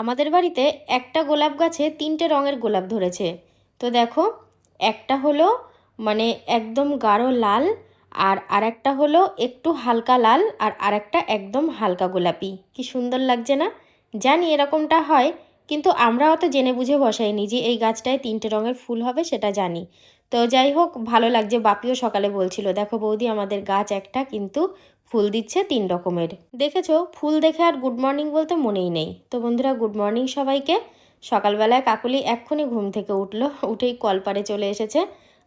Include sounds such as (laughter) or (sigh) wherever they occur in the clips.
আমাদের বাড়িতে একটা গোলাপ গাছে তিনটে রঙের গোলাপ ধরেছে। তো দেখো, একটা হলো মানে একদম গাঢ় লাল আর আরেকটা হলো একটু হালকা লাল আর আরেকটা একদম হালকা গোলাপি। কি সুন্দর লাগছে না? জানি এরকমটা হয়, কিন্তু আমরা অত জেনে বুঝে বসাইনি যে এই গাছটায় তিনটে রঙের ফুল হবে সেটা জানি। তো যাই হোক, ভালো লাগছে, বাপিও সকালে বলছিল, দেখো বৌদি, আমাদের গাছ একটা কিন্তু ফুল দিচ্ছে তিন রকমের। দেখেছ? ফুল দেখে আর গুড মর্নিং বলতে মনেই নেই। তো বন্ধুরা গুড মর্নিং সবাইকে। সকালবেলায় কাকুলি এক্ষুনি ঘুম থেকে উঠল, উঠেই কলপারে চলে এসেছে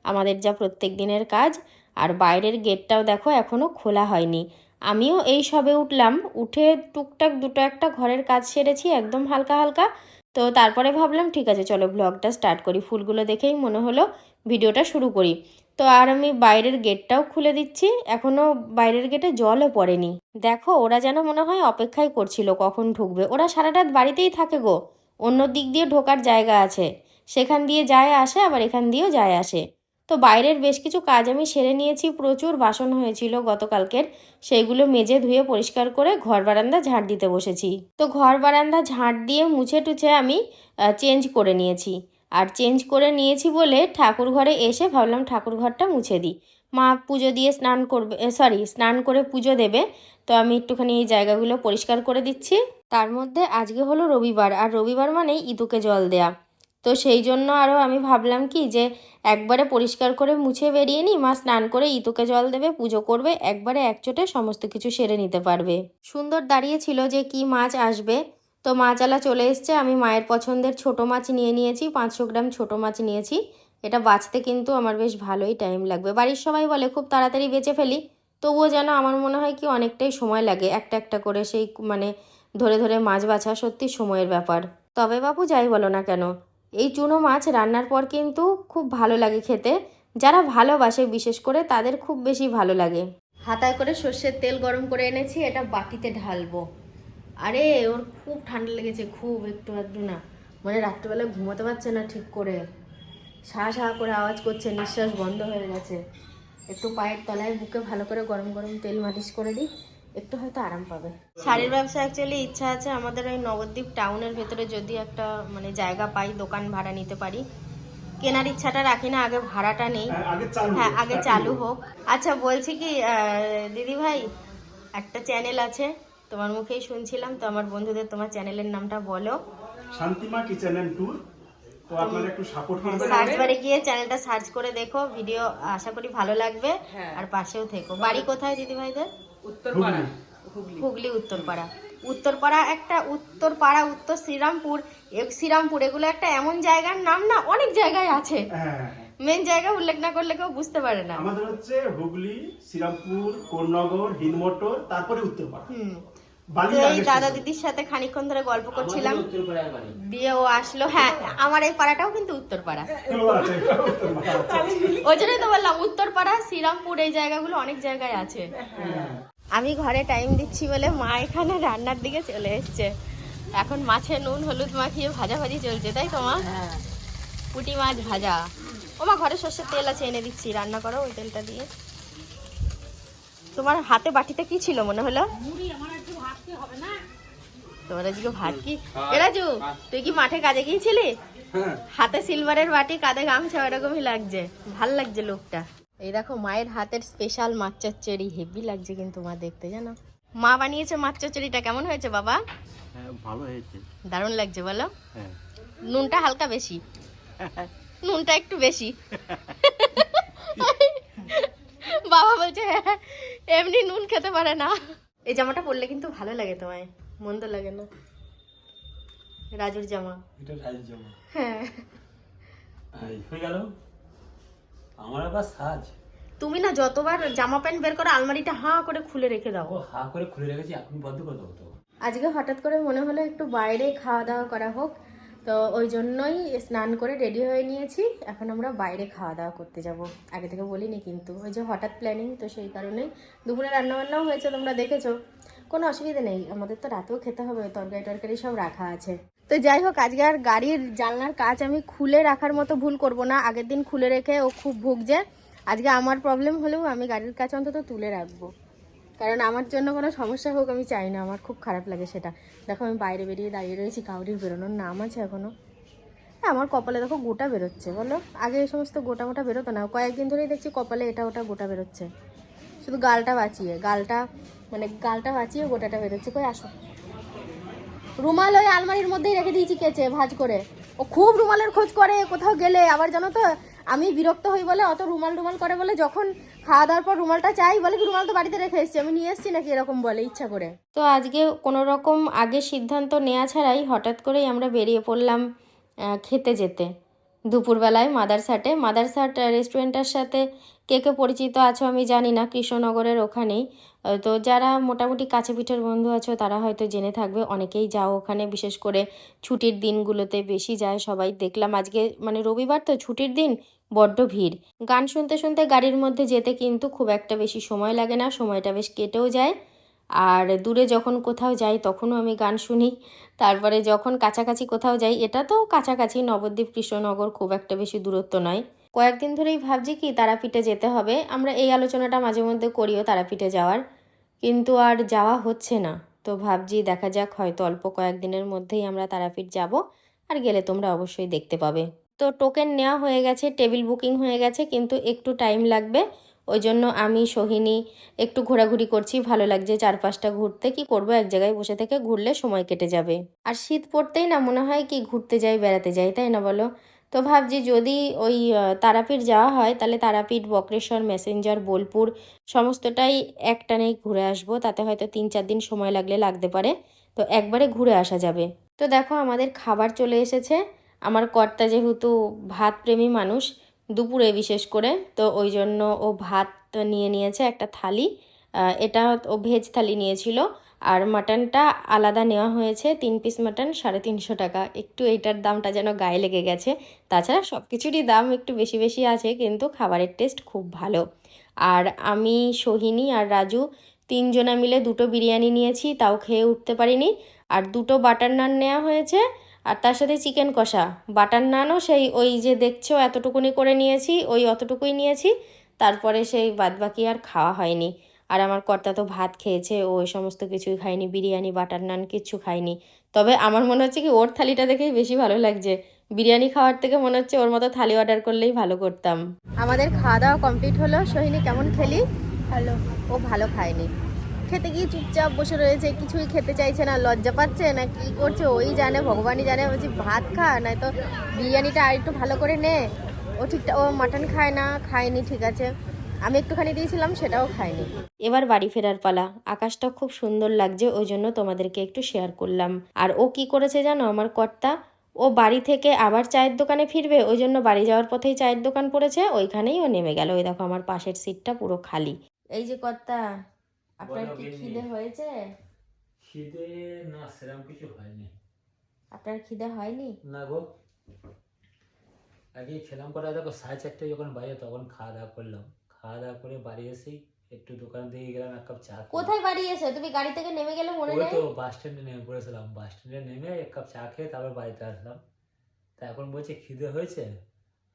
আমাদের যা প্রত্যেক দিনের কাজ। আর বাইরের গেটটাও দেখো এখনও খোলা হয়নি। আমিও এই সবে উঠলাম, উঠে টুকটাক দুটো একটা ঘরের কাজ সেরেছি, একদম হালকা হালকা। তো তারপরে ভাবলাম, ঠিক আছে, চলো ব্লগটা স্টার্ট করি। ফুলগুলো দেখেই মনে হলো ভিডিওটা শুরু করি। তো আর আমি বাইরের গেটটাও খুলে দিচ্ছি। এখনও বাইরের গেটে জলও পড়েনি। দেখো, ওরা যেন মনে হয় অপেক্ষাই করছিল কখন ঢুকবে। ওরা সারা রাত বাড়িতেই থাকে গো। অন্য দিক দিয়ে ঢোকার জায়গা আছে। সেখান দিয়ে যায় আসে, আবার এখান দিয়েও যায় আসে। তো বাইরের বেশ কিছু কাজ আমি সেরে নিয়েছি। প্রচুর বাসন হয়েছিল গতকালকের। সেইগুলো মেজে ধুয়ে পরিষ্কার করে ঘর বারান্দা ঝাঁট দিতে বসেছি। তো ঘর বারান্দা ঝাঁট দিয়ে মুছে টুছে আমি চেঞ্জ করে নিয়েছি। আর চেঞ্জ করে নিয়েছি বলে ঠাকুর ঘরে এসে ভাবলাম ঠাকুর ঘরটা মুছে দিই। মা পুজো দিয়ে স্নান করবে সরি স্নান করে পুজো দেবে। তো আমি একটুখানি এই জায়গাগুলো পরিষ্কার করে দিচ্ছি। তার মধ্যে আজকে হলো রবিবার, আর রবিবার মানেই ইঁদুকে জল দেয়া। তো সেই জন্য আরও আমি ভাবলাম কি যে একবারে পরিষ্কার করে মুছে বেরিয়ে নিই, মা স্নান করে ইতুকে জল দেবে, পুজো করবে, একবারে একচোটে সমস্ত কিছু সেরে নিতে পারবে। সুন্দর দাঁড়িয়েছিল যে কি মাছ আসবে। তো মাছালা চলে এসছে, আমি মায়ের পছন্দের ছোট মাছ নিয়ে নিয়েছি, পাঁচশো গ্রাম ছোট মাছ নিয়েছি। এটা বাঁচতে কিন্তু আমার বেশ ভালোই টাইম লাগবে। বাড়ির সবাই বলে, খুব তাড়াতাড়ি বেঁচে ফেলি। তবুও যেন আমার মনে হয় কি অনেকটাই সময় লাগে একটা একটা করে সেই মানে ধরে ধরে মাছ বাছা সত্যি সময়ের ব্যাপার। তবে বাপু যাই বলো না কেন, এই চুনো মাছ রান্নার পর কিন্তু খুব ভালো লাগে খেতে। যারা ভালোবাসে, বিশেষ করে তাদের খুব বেশি ভালো লাগে। হাতায় করে সর্ষের তেল গরম করে এনেছি, এটা বাটিতে ঢালবো। আরে ওর খুব ঠান্ডা লেগেছে খুব একটু একটু না। মানে রাত্রিবেলা ঘুমোতে পারছে না ঠিক করে। সা সা করে আওয়াজ করছে নিঃশ্বাস বন্ধ হয়ে গেছে। একটু পায়ের তলায় বুকে ভালো করে গরম গরম তেল মালিশ করে দিই একটু হয়তো আরাম পাবে। শাড়ির ব্যবসা অ্যাকচুয়ালি ইচ্ছা আছে আমাদের ওই নবদ্বীপ টাউনের ভেতরে যদি একটা মানে জায়গা পাই দোকান ভাড়া নিতে পারি। কেনার ইচ্ছাটা রাখি না আগে ভাড়াটা নেই। হ্যাঁ আগে চালু হোক আচ্ছা বলছি কি দিদি ভাই একটা চ্যানেল আছে। তোমার মুখেই শুনছিলাম তো আমার বন্ধুদের তোমার চ্যানেলের নামটা বলো। Shantima kitchen and tour. তো আপনারা একটু সাপোর্ট করবেন সার্চ বারে গিয়ে চ্যানেলটা সার্চ করে দেখো ভিডিও আশা করি ভালো লাগবে। আর পাশেও থেকো। বাড়ি কোথায় দিদি ভাইদের হুগলি। হুগলি। উত্তরপাড়া। উত্তরপাড়া একটা উত্তরপাড়া উত্তর শ্রীরামপুর শ্রীরামপুর এগুলো একটা এমন জায়গার নাম না অনেক জায়গায় আছে। হ্যাঁ। মেন জায়গা উল্লেখ না করলে কেউ বুঝতে পারে না। আমাদের হচ্ছে হুগলি শ্রীরামপুর কোন্নগর হিন্দমোটর তারপরে উত্তরপাড়া। এই দাদা দিদির সাথে খানিকক্ষণ ধরে গল্প করছিলাম। দিয়ে ও আসলো। হ্যাঁ আমার এই পাড়াটাও কিন্তু উত্তরপাড়া। ওই জন্যই তো বললাম উত্তরপাড়া শ্রীরামপুর এই জায়গাগুলো অনেক জায়গায় আছে। আমি ঘরে টাইম দিচ্ছি বলে মা এখানে রান্নার দিকে চলে এসছে। এখন মাছে নুন হলুদ মাখিয়ে ভাজা ভাজি চলছে তাই তো মা? পুঁটি মাছ ভাজা। ও মা ঘরে সর্ষের তেল আছে এনে দিচ্ছি। রান্না করো ওই তেলটা দিয়ে। তোমার হাতে বাটিতে কি ছিল মনে হলো? তোমার আজকে ভাত কি এ রাজু তুই কি মাঠে কাজে গিয়েছিলি? হ্যাঁ। হাতে সিলভারের বাটি কাঁধে গামছা ওরকমই লাগছে। ভালো লাগছে লোকটা। এই দেখো মায়ের হাতের স্পেশাল মাছ চচ্চড়ি। হেভি লাগছে কিন্তু মা দেখতে জানো? মা বানিয়েছে মাছ চচ্চড়িটা। কেমন হয়েছে বাবা? হ্যাঁ ভালো হয়েছে। দারুণ লাগছে বলো। হ্যাঁ। নুনটা হালকা বেশি। নুনটা একটু বেশি। (laughs) বাবা বলছে "হ্যাঁ, এমনি নুন খেতে পারে না। এই জামাটা পরলে কিন্তু ভালো লাগে তোমায় মন্দ লাগে না। রাজুর জামা। এটা রাজুর জামা। হ্যাঁ। হয়ে গেল। আমার আবার সাজ। তুমি না যতবার জামা প্যান্ট বের করে আলমারিটা হাঁ করে খুলে রেখে দাও। ও হাঁ করে খুলে রেখেছি এখন বন্ধ করে দাও তো। আজকে হঠাৎ করে মনে হলো একটু বাইরে খাওয়া দাওয়া করা হোক। তো ওই জন্যই স্নান করে রেডি হয়ে নিয়েছি। এখন আমরা বাইরে খাওয়া দাওয়া করতে যাব। আগে থেকে বলিনি কিন্তু, ওই যে হঠাৎ প্ল্যানিং তো সেই কারণেই দুপুরে রান্নাবান্নাও হয়েছে, তোমরা দেখেছ। কোনো অসুবিধা নেই, আমাদের তো রাতেও খেতে হবে, তরকারি টরকারি সব রাখা আছে। তো যাই হোক, আজকে আর গাড়ির জানলার কাজ আমি খুলে রাখার মতো ভুল করব না। আগের দিন খুলে রেখে ও খুব ভুগছে। আজকে আমার প্রবলেম হলেও আমি গাড়ির কাজ অন্তত তুলে রাখব। কারণ আমার জন্য কোনো সমস্যা হোক আমি চাই না, আমার খুব খারাপ লাগে সেটা। দেখো আমি বাইরে বেরিয়ে দাঁড়িয়ে রয়েছি, কাউরির বেরোনোর নাম আছে এখনও হ্যাঁ আমার কপালে দেখো গোটা বেরোচ্ছে, বলো? আগে এই সমস্ত গোটা মোটা বেরোতো না, কয়েকদিন ধরেই দেখছি কপালে এটা ওটা গোটা বেরোচ্ছে। শুধু গালটা বাঁচিয়ে, গালটা মানে গালটা বাঁচিয়ে গোটাটা বেরোচ্ছে, কই আসো। রুমাল ওই আলমারির মধ্যেই রেখে দিয়েছি কেচে, ভাজ করে। ও খুব রুমালের খোঁজ করে, কোথাও গেলে, আবার জানো তো আমি বিরক্ত হই বলে, অত রুমাল রুমাল করে বলে যখন খাওয়া দাওয়ার পর রুমালটা চাই বলে কি রুমাল তো বাড়িতে রেখে এসেছি, আমি নিয়ে এসেছি নাকি এরকম বলে ইচ্ছা করে। তো আজকে কোনো রকম আগে সিদ্ধান্ত নেওয়া ছাড়াই হঠাৎ করেই আমরা বেরিয়ে পড়লাম খেতে যেতে। দুপুরবেলায় মাদারসাটে মাদারসাট রেস্টুরেন্টের সাথে কে কে পরিচিত আছো আমি জানি না, কৃষ্ণনগরের ওখানেই। তো যারা মোটামুটি কাছে পিঠের বন্ধু আছো তারা হয়তো জেনে থাকবে, অনেকেই যাও ওখানে, বিশেষ করে ছুটির দিনগুলোতে বেশি যায় সবাই। দেখলাম আজকে মানে রবিবার তো, ছুটির দিন, বড্ড ভিড়। গান শুনতে শুনতে গাড়ির মধ্যে যেতে কিন্তু খুব একটা বেশি সময় লাগে না, সময়টা বেশ কেটেও যায়। আর দূরে যখন কোথাও যাই তখনও আমি গান শুনি। তারপরে যখন কাছাকাছি কোথাও যাই, এটা তো কাছাকাছি, নবদ্বীপ, কৃষ্ণনগর খুব একটা বেশি দূরত্ব নয়। কয়েকদিন ধরেই ভাবছি কি তারাপীঠে যেতে হবে। আমরা এই আলোচনাটা মাঝে মধ্যে করিও তারাপীঠে যাওয়ার। কিন্তু আর যাওয়া হচ্ছে না। তো ভাবছি দেখা যাক, হয়তো অল্প কয়েকদিনের মধ্যেই আমরা তারাপীঠ যাব। আর গেলে তোমরা অবশ্যই দেখতে পাবে। তো টোকেন নেওয়া হয়ে গেছে, টেবিল বুকিং হয়ে গেছে, কিন্তু একটু টাইম লাগবে। ওই জন্য আমি সোহিনী একটু ঘোরাঘুরি করছি, ভালো লাগছে চারপাশটা ঘুরতে। কি করব? এক জায়গায় বসে থেকে ঘুরলে সময় কেটে যাবে। আর শীত পড়তেই না মনে হয় কি ঘুরতে যাই, বেড়াতে যাই, তাই না বলো? তো ভাবছি যদি ওই তারাপীঠ যাওয়া হয়, তাহলে তারাপীঠ, বক্রেশ্বর, মেসেঞ্জার, বোলপুর সমস্তটাই একটানেই ঘুরে আসব। তাতে হয়তো তিন চার দিন সময় লাগলে লাগতে পারে। তো একবারে ঘুরে আসা যাবে। তো দেখো আমাদের খাবার চলে এসেছে। আমার কর্তা যেহেতু ভাত প্রেমী মানুষ দুপুরে বিশেষ করে। তো ওই জন্য ও ভাত নিয়ে নিয়েছে একটা থালি। এটা ও ভেজ থালি নিয়েছিল। আর মাটনটা আলাদা নেওয়া হয়েছে। তিন পিস মাটন সাড়ে তিনশো টাকা। একটু এইটার দামটা যেন গায়ে লেগে গেছে। তাছাড়া সব কিছুরই দাম একটু বেশি বেশি আছে, কিন্তু খাবারের টেস্ট খুব ভালো। আর আমি, সোহিনী আর রাজু তিনজনা মিলে দুটো বিরিয়ানি নিয়েছি, তাও খেয়ে উঠতে পারিনি। আর দুটো বাটার নান নেওয়া হয়েছে। আর তার সাথে চিকেন কষা। বাটার নানও সেই ওই যে দেখছ এতটুকুনি করে নিয়েছি ওই অতটুকুই নিয়েছি তারপরে সেই বাদবাকি আর খাওয়া হয়নি। আর আমার কর্তা তো ভাত খেয়েছে ও ওই সমস্ত কিছুই খায়নি বিরিয়ানি বাটার নান কিচ্ছু খায়নি। তবে আমার মনে হচ্ছে কি ওর থালিটা দেখেই বেশি ভালো লাগছে। বিরিয়ানি খাওয়ার থেকে মনে হচ্ছে ওর মতো থালি অর্ডার করলেই ভালো করতাম। আমাদের খাওয়া দাওয়া কমপ্লিট হলো। সোহিনী কেমন খেলি? ভালো। ও ভালো খায়নি। খেতে গিয়ে চুপচাপ বসে রয়েছে কিছুই খেতে চাইছে না লজ্জা পাচ্ছে না কি করছে ওই জানে ভগবানই জানে বলছি ভাত খা নয়তো বিরিয়ানিটা আর একটু ভালো করে নে। ও ঠিকঠাক ও মাটন খায় না খায়নি ঠিক আছে। আমি একটুখানি দিয়েছিলাম সেটাও খায়নি। এবার বাড়ি ফেরার পালা। আকাশটা খুব সুন্দর লাগছে ওই জন্য তোমাদেরকে একটু শেয়ার করলাম। আর ও কি করেছে জানো আমার কর্তা? ও বাড়ি থেকে আবার চায়ের দোকানে ফিরবে ওই জন্য বাড়ি যাওয়ার পথেই চায়ের দোকান পড়েছে ওইখানেই ও নেমে গেল। ওই দেখো আমার পাশের সিটটা পুরো খালি। এই যে কর্তা আপনার কি খিদে হয়েছে? খিদে না সেরকম কিছু হয়নি। আপনার খিদে হয়নি? না গো। আগে খেলাম করা দেখো সাড়ে চারটে যখন বাইরে তখন খাওয়া দাওয়া করলাম। খাওয়া দাওয়া করে বাড়ি এসেই একটু দোকান থেকে গেলাম এক কাপ চা। কোথায় বাড়ি এসে? তুমি গাড়ি থেকে নেমে গেলে মনে নেই? তো বাস স্ট্যান্ডে নেমে পড়েছিলাম। বাস স্ট্যান্ডে নেমে এক কাপ চা খেয়ে তারপর বাড়িতে আসলাম। তা এখন বলছে খিদে হয়েছে?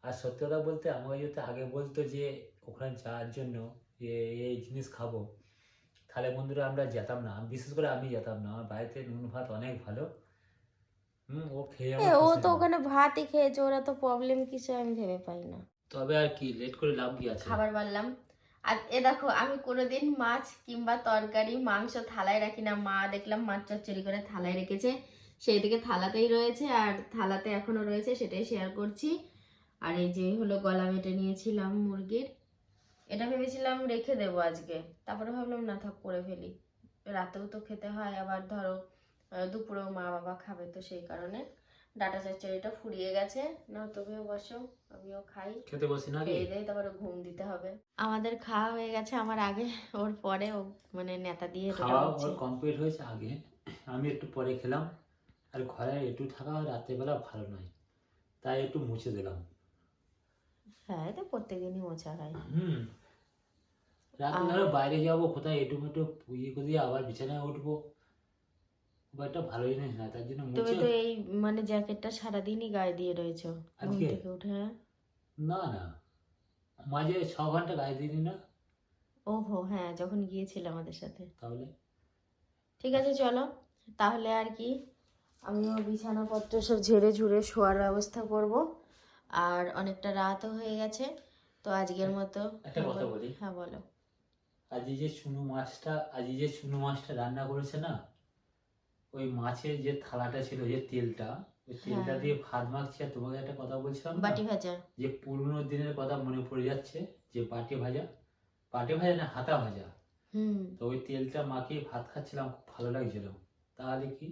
আর সত্যি কথা বলতে আমাকে যদি আগে বলতো যে ওখানে যাওয়ার জন্য যে এই জিনিস খাব তাহলে বন্ধুরা আমরা যেতাম না বিশেষ করে আমি যেতাম না আমার বাড়িতে নুন ভাত অনেক ভালো। হুম ও খেয়ে ও তো ওখানে ভাতই খেয়েছে ওরা তো প্রবলেম কিছু আমি ভেবে পাই না। তবে আর কি লেট করে লাভ কি আছে? খাবার বাড়লাম। আর এ দেখো আমি কোনোদিন মাছ কিংবা তরকারি মাংস থালায় রাখি না। মা দেখলাম মাছ চচ্চড়ি করে থালায় রেখেছে। সেই দিকে থালাতেই রয়েছে আর থালাতে এখনও রয়েছে সেটাই শেয়ার করছি। আর এই যে হলো গলা বেটে নিয়েছিলাম মুরগির। এটা ভেবেছিলাম রেখে দেবো আজকে। তারপরে ভাবলাম না থাক করে ফেলি। রাতেও তো খেতে হয় আবার ধরো দুপুরেও মা বাবা খাবে তো সেই কারণে। ডাটা চচ্চড়িটা ফুরিয়ে গেছে। না তুমিও বসো আমিও খাই। খেতে বসি না খেয়ে দেয় তারপরে ঘুম দিতে হবে। আমাদের খাওয়া হয়ে গেছে আমার আগে ওর পরে ও মানে নেতা দিয়ে খাওয়া ওর কমপ্লিট হয়েছে আগে। আমি একটু পরে খেলাম। আর ঘরে একটু থাকা রাত্রেবেলা ভালো নয়। তাই একটু মুছে দিলাম। হ্যাঁ এটা প্রত্যেকদিনই মোছা হয় হুম। রাতে ধরো বাইরে যাব কোথায় একটু একটু ইয়ে করে দিয়ে আবার বিছানায় উঠবো। খুব একটা ভালো জিনিস না তার জন্য তুমি তো এই মানে জ্যাকেটটা সারাদিনই গায়ে দিয়ে রয়েছো ঘুম আজকে? থেকে উঠে হ্যাঁ? না না। মাঝে ছ ঘণ্টা গায়ে দিই না ওহো হ্যাঁ যখন গিয়েছিল আমাদের সাথে। তাহলে? ঠিক আছে চলো। তাহলে আর কি আমিও বিছানাপত্র সব ঝেড়ে ঝুড়ে শোয়ার ব্যবস্থা করব। আর অনেকটা রাতও হয়ে গেছে তো আজকের মতো একটা কথা বলি। হ্যাঁ বলো। আজ যে চুনো মাছটা আজ যে চুনো মাছটা রান্না করেছে না ওই মাছের যে থালাটা ছিল যে তেলটা ওই তেলটা হ্যাঁ। দিয়ে ভাত মাখছে আর তোমাকে একটা কথা বলছিলাম বাটি ভাজা। যে পুরনো দিনের কথা মনে পড়ে যাচ্ছে যে বাটি ভাজা। বাটি ভাজা না হাতা ভাজা। হুম। তো ওই তেলটা মাখিয়ে ভাত খাচ্ছিলাম খুব ভালো লাগছিল। তাহলে কি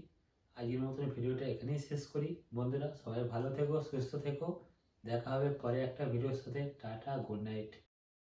আজকের মতন ভিডিওটা এখানেই শেষ করি। বন্ধুরা সবাই ভালো থেকো সুস্থ থেকো। দেখা হবে পরে একটা ভিডিওর সাথে। Tata good night.